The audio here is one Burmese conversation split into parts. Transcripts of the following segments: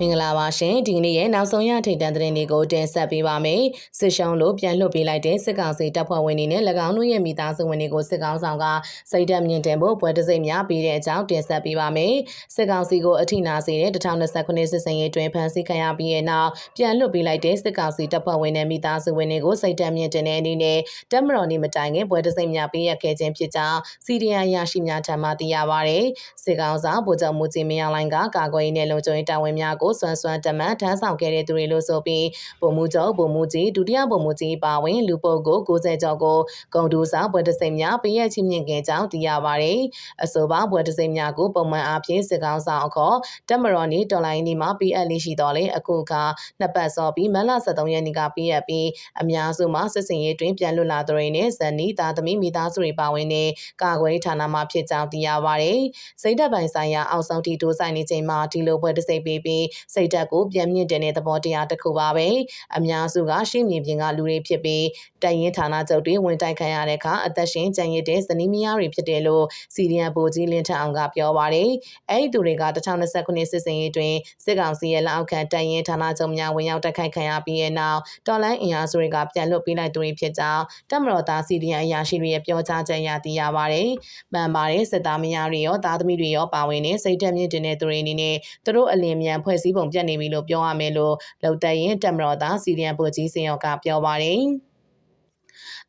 မင်္ဂလာပါရှင်ဒီကနေ့ရဲ့နောက်ဆုံးရထိတ်တန့်သတင်းတွေကိုတင်ဆက်ပေးပါမယ်စစ်ရှုံးလို့ပြန်လွှတ်ပေးလိုက်တဲ့စစ်ကောင်စီတပ်ဖွဲ့ဝင်တွေနဲ့၎င်းတို့ရဲ့မိသားစုဝင်တွေကိုစစ်ကောင်ဆောင်ကစိတ်ဓာတ်မြင့်တင်ဖို့ပွဲတစိမ့်များပေးတဲ့အကြောင်းတင်ဆက်ပေးပါမယ်စစ်ကောင်စီကိုအထိနာစေတဲ့2029စစ်စင်ရေးတွင်ဖမ်းဆီးခံရပြီးတဲ့နောက်ပြန်လွှတ်ပေးလိုက်တဲ့စစ်ကောင်စီတပ်ဖွဲ့ဝင်နဲ့မိသားစုဝင်တွေကိုစိတ်ဓာတ်မြင့်တင်တဲ့အနေနဲ့တပ်မတော်နေမတိုင်ခင်ပွဲတစိမ့်များပေးရခဲ့ခြင်းဖြစ်ကြောင်းစီဒီအန်ရရှိများထံမှသိရပါတယ်စစ်ကောင်ဆောင်ဗိုလ်ချုပ်မူကြီးမင်းအောင်လှိုင်ကကာကွယ်ရေးနဲ့လုံခြုံရေးတာဝန်များကိုစွမ်းစွမ်းတမန်ထမ်းဆောင်ခဲ့တဲ့သူတွေလို့ဆိုပြီးဗိုလ်မှူးချုပ်ဗိုလ်မှူးကြီးဒုတိယဗိုလ်မှူးကြီးပါဝင်လူပုဂ္ဂိုလ်90ကျော်ကိုဂုံတူဆောင်ဘွယ်တစိမ့်များပေးရချင်းမြင့်ခဲ့ကြောင်းသိရပါတယ်။အဆိုပါဘွယ်တစိမ့်များကိုပုံမှန်အားဖြင့်စစ်ကောင်ဆောင်အခေါ်တက်မတော်နေတော်လိုင်းနေမှာပေးအပ်လေးရှိတော်လဲအခုကနှစ်ပတ်စောပြီးမလ73ရက်နေ့ကပေးအပ်ပြီးအများစုမှာစစ်စင်ရေးတွင်ပြန်လွတ်လာတဲ့နဲ့ဇန်နီသားသမီးမိသားစုတွေပါဝင်တဲ့ကာကွယ်ဌာနမှဖြစ်ကြောင်းသိရပါတယ်။စိတ်သက်ပိုင်ဆိုင်ရာအောက်ဆုံးတီတိုးဆိုင်နေချိန်မှာဒီလိုဘွယ်တစိမ့်ပေးပြီးစိတ်သက်ကိုပြန်မြင့်တင်တဲ့သဘောတရားတစ်ခုပါပဲအများစုကရှေ့မြေပြင်ကလူတွေဖြစ်ပြီးတိုင်ရင်ဌာနချုပ်တွေဝင်တိုက်ခံရတဲ့အခါအသက်ရှင်ကြံရစ်တဲ့ဇနီးမယားတွေဖြစ်တယ်လို့စီရီယံဗိုလ်ကြီးလင်းထအောင်ကပြောပါတယ်အဲ့ဒီသူတွေက2029စစ်စင်ရေးတွင်စစ်ကောင်စီရဲ့လက်အောက်ခံတိုင်ရင်ဌာနချုပ်များဝင်ရောက်တိုက်ခိုက်ခံရပြီးတဲ့နောက်တော်လိုင်းအင်အားစုတွေကပြန်လွတ်ပေးလိုက်သူတွေဖြစ်ကြောင်းတမတော်သားစီရီယံအရာရှိတွေရဲ့ပြောကြားချက်အရသိရပါတယ်မှန်ပါတယ်စစ်သားမယားတွေရောသားသမီးတွေရောပါဝင်တဲ့စိတ်တက်မြင့်တင်တဲ့သူတွေအနေနဲ့သူတို့အလင်းမြန်ဖွဲ့စည်းပုံပြတ်နေပြီလို့ပြောရမယ်လို့လုံတက်ရင်တက်မတော်သားစီရီယံဗိုလ်ကြီးစင်ရောကပြောပါတယ်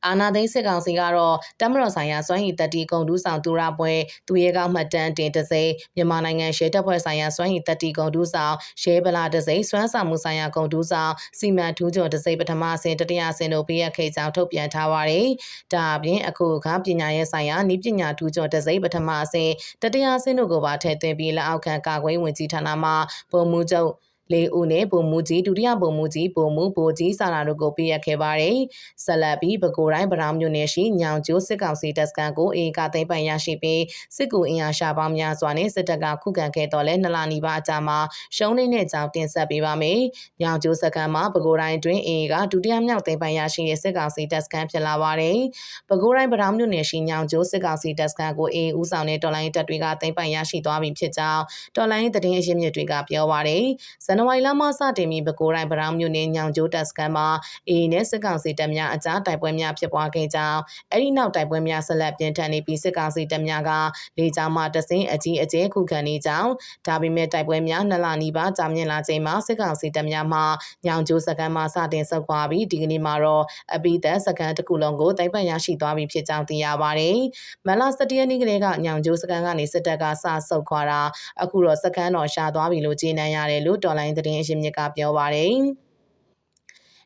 အာနာသိန်းစစ်ကောင်စီကတော့တမတော်ဆိုင်ရာစွမ်းရည်တက်တီဂုံတူးဆောင်သူရပွဲသူရဲကောက်မှတ်တမ်းတင်တစိမြန်မာနိုင်ငံရှေတပ်ဖွဲ့ဆိုင်ရာစွမ်းရည်တက်တီဂုံတူးဆောင်ရှဲဗလာတစိစွမ်းဆောင်မှုဆိုင်ရာဂုံတူးဆောင်စီမံထူးကျော်တစိပထမအဆင့်တတိယအဆင့်တို့ပေးရခဲ့ကြောင်းထုတ်ပြန်ထားပါတယ်။ဒါအပြင်အခုအခါပညာရေးဆိုင်ရာဤပညာထူးကျော်တစိပထမအဆင့်တတိယအဆင့်တို့ကိုပါထည့်သွင်းပြီးလက်အောက်ခံကာကွယ်ဝင်ကြီးဌာနမှပုံမှုချုပ် လေးဦးနဲ့ဗိုလ်မှူးကြီးဒုတိယဗိုလ်မှူးကြီးဗိုလ်မှူးဗိုလ်ကြီးစာလာတို့ကိုပြရခဲ့ပါတယ်။ဆက်လက်ပြီးပဲခူးတိုင်းဗရောင်းမြို့နယ်ရှိညောင်ကျိုးစစ်ကောင်စီတပ်စခန်းကိုအေကသိမ်းပိုင်ရရှိပြီးစစ်ကူအင်အားရှာပေါင်းများစွာနဲ့စစ်တပ်ကခုခံခဲ့တော်လဲနလနီပါအကြမှာရှုံးနေတဲ့ကြောင်းတင်ဆက်ပေးပါမယ်။ညောင်ကျိုးစခန်းမှာပဲခူးတိုင်းတွင်အေကဒုတိယမြောက်သိမ်းပိုင်ရရှိတဲ့စစ်ကောင်စီတပ်စခန်းဖြစ်လာပါတယ်။ပဲခူးတိုင်းဗရောင်းမြို့နယ်ရှိညောင်ကျိုးစစ်ကောင်စီတပ်စခန်းကိုအေဦးဆောင်တဲ့တော်လိုင်းတပ်တွေကသိမ်းပိုင်ရရှိသွားပြီဖြစ်ကြောင်းတော်လိုင်းသတင်းအရင်းမြစ်တွေကပြောပါတယ်။ဇန်နဝါရီလမှစတင်ပြီးပဲခူးတိုင်းဗရောင်းမြို့နယ်ညောင်ကျိုးတပ်စခန်းမှာအေးနဲ့စစ်ကောင်စီတပ်များအကြားတိုက်ပွဲများဖြစ်ပွားခဲ့ကြောင်းအဲ့ဒီနောက်တိုက်ပွဲများဆက်လက်ပြင်းထန်နေပြီးစစ်ကောင်စီတပ်များကလေကြောင်းမှတဆင်းအကြီးအကျယ်ခုခံနေကြောင်းဒါပေမဲ့တိုက်ပွဲများနှစ်လနီးပါးကြာမြင့်လာချိန်မှာစစ်ကောင်စီတပ်များမှညောင်ကျိုးစခန်းမှာစတင်ဆုတ်ခွာပြီးဒီကနေ့မှာတော့အပိသက်စခန်းတစ်ခုလုံးကိုတိုက်ပတ်ရရှိသွားပြီဖြစ်ကြောင်းသိရပါတယ်။မလ17ရက်နေ့ကလေးကညောင်ကျိုးစခန်းကနေစစ်တပ်ကစဆုတ်ခွာတာအခုတော့စခန်းတော်ရှာသွားပြီလို့ကြေညာရတယ်လို့တော်လိုင်းသတင်းအရင်းမြစ်ကပြောပါတယ်။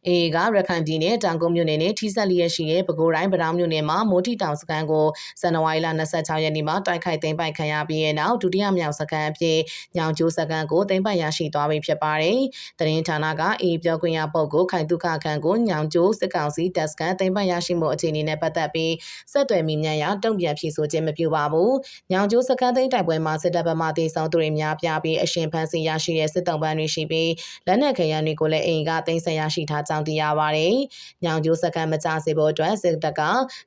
အေကရခိုင်ပြည်နယ်တောင်ကုန်းမြို့နယ်နဲ့ထိစပ်လျက်ရှိတဲ့ပဲခူးတိုင်းဗတောင်းမြို့နယ်မှာမိုးထီတောင်စခန်းကိုဇန်နဝါရီလ26ရက်နေ့မှာတိုက်ခိုက်သိမ်းပိုက်ခံရပြီးတဲ့နောက်ဒုတိယမြောက်စခန်းအဖြစ်ညောင်ကျိုးစခန်းကိုသိမ်းပိုက်ရရှိသွားပြီဖြစ်ပါတယ်။တရင်ဌာနကအေပြောခွင့်ရပုဂ္ဂိုလ်ခိုင်တုခခန့်ကိုညောင်ကျိုးစစ်ကောင်စီတပ်စခန်းသိမ်းပိုက်ရရှိမှုအခြေအနေနဲ့ပတ်သက်ပြီးဆက်သွယ်မိမြန်ရတုံ့ပြန်ဖြေဆိုခြင်းမပြုပါဘူး။ညောင်ကျိုးစခန်းသိမ်းတိုက်ပွဲမှာစစ်တပ်ဗမာဒေဆောင်သူတွေများပြားပြီးအရှင်ဖန်စီရရှိတဲ့စစ်တုံးပန်းတွေရှိပြီးလက်နက်ခဲယမ်းတွေကိုလည်းအိမ်ကသိမ်းဆည်းရရှိထားကြောင်းသိရပါတယ်။ညောင်ကျိုးစကန်မကြစေဖို့အတွက်စစ်တပ်က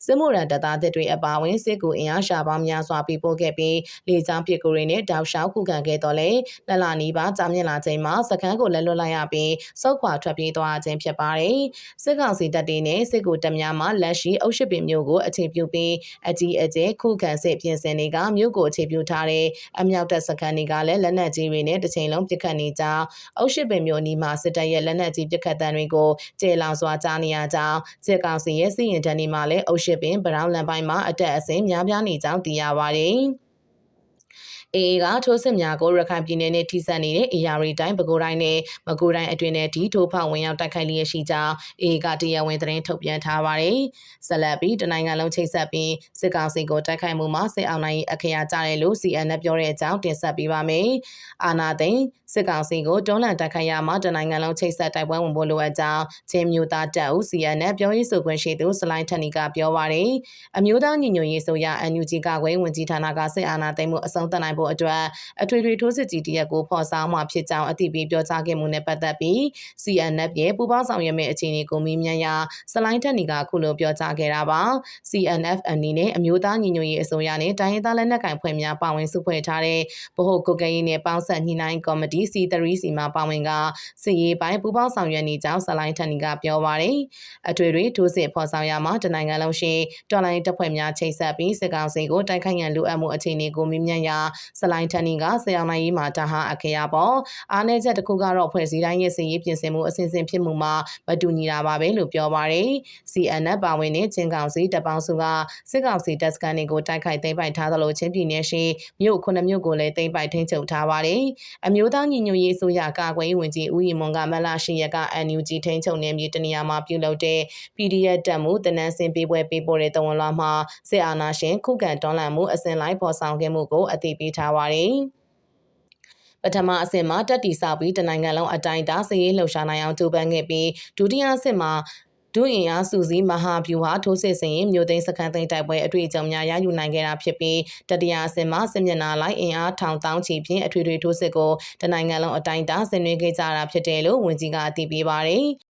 စစ်မှုရန်တပ်သားတွေအပါအဝင်စစ်ကူအင်အားရှာပေါင်းများစွာပြပို့ခဲ့ပြီးလေကြောင်းပစ်ကူတွေနဲ့တောက်လျှောက်ခုခံခဲ့တော့လေနလနီးပါကြာမြင့်လာချိန်မှာစကန်ကိုလက်လွတ်လိုက်ရပြီးစောက်ခွာထွက်ပြေးသွားခြင်းဖြစ်ပါတယ်။စစ်ကောင်စီတပ်တွေနဲ့စစ်ကူတပ်များမှလက်ရှိအုပ်ရှစ်ပင်မျိုးကိုအခြေပြုပြီးအကြီးအကျယ်ခုခံစစ်ပြင်ဆင်တွေကမြို့ကိုအခြေပြုထားတဲ့အမြောက်တပ်စကန်တွေကလည်းလက်နက်ကြီးတွေနဲ့တစ်ချိန်လုံးပစ်ခတ်နေကြအုပ်ရှစ်ပင်မျိုးနီးမှာစစ်တပ်ရဲ့လက်နက်ကြီးပစ်ခတ်တံတွေကိုကျေလောင်စွာကြားနေရကြောင်းစစ်ကောင်စီရဲ့စီရင်တန်းဒီမှာလည်းအုပ်ရှစ်ပင်ဗရောင်းလန်ပိုင်းမှာအတက်အဆင်းများပြားနေကြောင်းသိရပါတယ်။ အေအေကထိုးစစ်များကိုရခိုင်ပြည်နယ်နဲ့ထိစပ်နေတဲ့အေယာရီတိုင်းပဲခူးတိုင်းနဲ့မကွေးတိုင်းအတွင်းနဲ့ဒီထိုးဖောက်ဝင်ရောက်တိုက်ခိုက်လျက်ရှိကြောင်းအေအေကတရားဝင်သတင်းထုတ်ပြန်ထားပါတယ်။ဆက်လက်ပြီးတနိုင်ငံလုံးချိတ်ဆက်ပြီးစစ်ကောင်စီကိုတိုက်ခိုက်မှုမှာစစ်အောင်နိုင်အခရာကြတယ်လို့ CN နဲ့ပြောတဲ့အကြောင်းတင်ဆက်ပေးပါမယ်။အာနာသိန်းစစ်ကောင်စီကိုတွန်းလှန်တိုက်ခိုက်ရမှာတနိုင်ငံလုံးချိတ်ဆက်တိုက်ပွဲဝင်ဖို့လိုအပ်ကြောင်းချင်းမျိုးသားတပ်ဦး CN နဲ့ပြောရေးဆိုခွင့်ရှိသူစလိုင်းထက်နီကပြောပါတယ်။အမျိုးသားညီညွတ်ရေးဆိုရ NUG ကခွဲဝင်ကြီးဌာနကစစ်အာဏာသိမ်းမှုအဆုံးသတ်နိုင်ဖို့ဖို့အတွက်အထွေထွေထိုးစစ်ကြီးတရက်ကိုဖော်ဆောင်မှဖြစ်ကြောင်းအသိပေးပြောကြားခဲ့မှုနဲ့ပတ်သက်ပြီး CNF ရဲ့ပူးပေါင်းဆောင်ရွက်မယ့်အခြေအနေကိုမီးမြန်းရာစလိုင်းထက်နီကအခုလိုပြောကြားခဲ့တာပါ CNF အနေနဲ့အမျိုးသားညီညွတ်ရေးအစိုးရနဲ့တိုင်းရင်းသားလက်နက်ကိုင်ဖွဲ့များပါဝင်စုဖွဲ့ထားတဲ့ဗဟိုကုတ်ကရေးနဲ့ပေါင်းဆက်ညှိနှိုင်းကော်မတီ C3C မှာပါဝင်ကစစ်ရေးပိုင်းပူးပေါင်းဆောင်ရွက်နေကြောင်းစလိုင်းထက်နီကပြောပါတယ်အထွေထွေထိုးစစ်ဖော်ဆောင်ရမှာတနိုင်ငံလုံးရှိတော်လိုင်းတပ်ဖွဲ့များချိတ်ဆက်ပြီးစစ်ကောင်စီကိုတိုက်ခိုက်ရန်လိုအပ်မှုအခြေအနေကိုမြင်မြန်ရာစလိုင်းထန်နီကဆရာနိုင်ရေးမှာတဟာအခရာပေါ်အားနည်းချက်တစ်ခုကတော့ဖွဲ့စည်းတိုင်းရဲ့စည်ရေးပြင်ဆင်မှုအစဉ်စဉ်ဖြစ်မှုမှာမတူညီတာပါပဲလို့ပြောပါတယ် CNF ပါဝင်တဲ့ချင်းကောင်စီတပ်ပေါင်းစုကစစ်ကောင်စီတပ်စကန်တွေကိုတိုက်ခိုက်သိမ်းပိုက်ထားသလိုချင်းပြည်နယ်ရှိမြို့ခုနှစ်မြို့ကိုလည်းသိမ်းပိုက်ထိန်းချုပ်ထားပါတယ်အမျိုးသားညီညွတ်ရေးအစိုးရကာကွယ်ရေးဝန်ကြီးဦးရီမွန်ကမလရှိရက NUG ထိန်းချုပ်နေမြေတနေရာမှာပြုလုပ်တဲ့ PDF တက်မှုတနန်းစင်ပေးပွဲပေးပို့တဲ့တဝန်လာမှာစစ်အာဏာရှင်ခုခံတွန်းလှန်မှုအစဉ်လိုက်ပေါ်ဆောင်ခဲ့မှုကိုအသိပေးထားထားပါတယ်။ပထမအဆင့်မှာတက်တီစပြီးတနိုင်ငံလုံးအတိုင်းဒါစည်ရေးလှုပ်ရှားနိုင်အောင်ကြိုးပမ်းခဲ့ပြီးဒုတိယအဆင့်မှာဒုအင်အားစုစည်းမဟာဗျူဟာထိုးစစ်ဆင်ရင်မြို့သိမ်းစခန်းသိမ်းတိုက်ပွဲအတွေ့အကြုံများရယူနိုင်ခဲ့တာဖြစ်ပြီးတတိယအဆင့်မှာစစ်မျက်နှာလိုက်အင်အားထောင်တောင်းချီဖြင့်အထွေထွေထိုးစစ်ကိုတနိုင်ငံလုံးအတိုင်းဒါဆင်နွှဲခဲ့ကြတာဖြစ်တယ်လို့ဝန်ကြီးကအသိပေးပါတယ်။